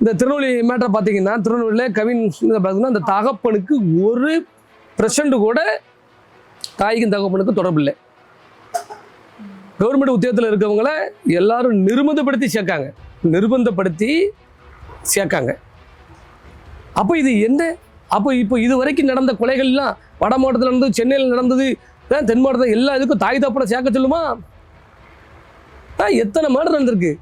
இந்த திருநெல்வேலி மேட்டர் பார்த்தீங்கன்னா திருநெல்வேலியில் கவின் பார்த்தீங்கன்னா அந்த தகப்பனுக்கு ஒரு பிரசண்ட் கூட தாய்க்கும் தகப்பனுக்கும் தொடர்பு இல்லை. கவர்மெண்ட் உத்தியோகத்தில் இருக்கவங்கள எல்லாரும் நிர்பந்தப்படுத்தி சேர்க்காங்க. நிர்பந்தப்படுத்தி சேர்க்காங்க. அப்போ இது என்ன? அப்போ இப்போ இது வரைக்கும் நடந்த கொலைகள்லாம் வட மாவட்டத்தில் நடந்தது சென்னையில் நடந்தது தென் மாவட்டத்தில் எல்லா இதுக்கும் தாய் தப்பனை சேர்க்க சொல்லுமா? ஆ, எத்தனை மாடு நடந்திருக்கு?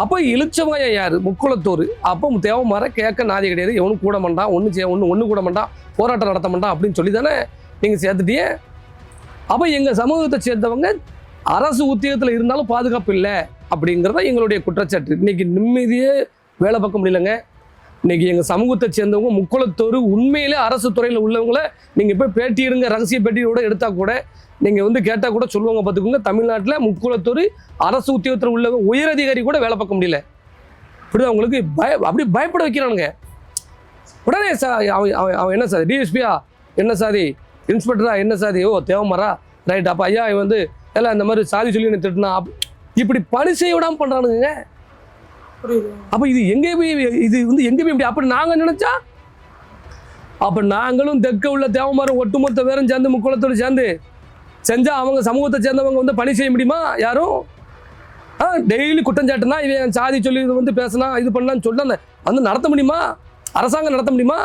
அப்போ இளிச்சவாயா யார்? முக்குளத்தோர். அப்போ தேவமார கேட்க நாதி கிடையாது. எவனும் கூட மாட்டான். ஒன்று செய்ய ஒன்று ஒன்று கூட மாட்டான். போராட்டம் நடத்த மாட்டான் அப்படின்னு சொல்லி தானே நீங்கள் சேர்த்துட்டியே அப்போ எங்கள் சமூகத்தை சேர்ந்தவங்க அரசு உத்தியோகத்தில் இருந்தாலும் பாதுகாப்பு இல்லை அப்படிங்கிறத எங்களுடைய குற்றச்சாட்டு. இன்னைக்கு நிம்மதியே வேலை பார்க்க முடியலங்க. இன்னைக்கு எங்கள் சமூகத்தை சேர்ந்தவங்க முக்குளத்தோர் உண்மையிலே அரசு துறையில் உள்ளவங்கள நீங்கள் போய் பேட்டியிடுங்க ரகசிய பேட்டியோட எடுத்தால் கூட நீங்கள் வந்து கேட்டால் கூட சொல்லுவாங்க பார்த்துக்கோங்க தமிழ்நாட்டில் முக்குளத்தோர் அரசு உத்தியோகத்தில் உள்ளவங்க உயரதிகாரி கூட வேலை பார்க்க முடியல. இப்படி அவங்களுக்கு பய அப்படி பயப்பட வைக்கிறானுங்க. உடனே சார் அவன் அவன் அவன் என்ன சார் டிஎஸ்பியா? என்ன சாதி? இன்ஸ்பெக்டரா? என்ன சாதி? ஓ தேவமரா ரைட் அப்போ ஐயா வந்து எல்லாம் இந்த மாதிரி சாதி சொல்லி என்ன திட்டினா இப்படி பணி செய்ய விடாமல் பண்ணுறானுங்க அப்போ இது எங்கே போய் இது வந்து எங்கே போய் இப்படி? அப்படி நாங்கள் நினச்சா? அப்போ நாங்களும் தெற்க உள்ள தேவமாரம் ஒட்டுமொத்த பேரும் சேர்ந்து முக்குளத்தோடு சேர்ந்து செஞ்சால் அவங்க சமூகத்தை சேர்ந்தவங்க வந்து பணி செய்ய முடியுமா? யாரும்? ஆ டெய்லி குற்றஞ்சாட்டுனா இவன் சாதி சொல்லி இது வந்து பேசினா இது பண்ணலான்னு சொல்லலை வந்து நடத்த முடியுமா? அரசாங்கம் நடத்த முடியுமா?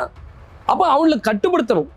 அப்போ அவங்களை கட்டுப்படுத்தணும்.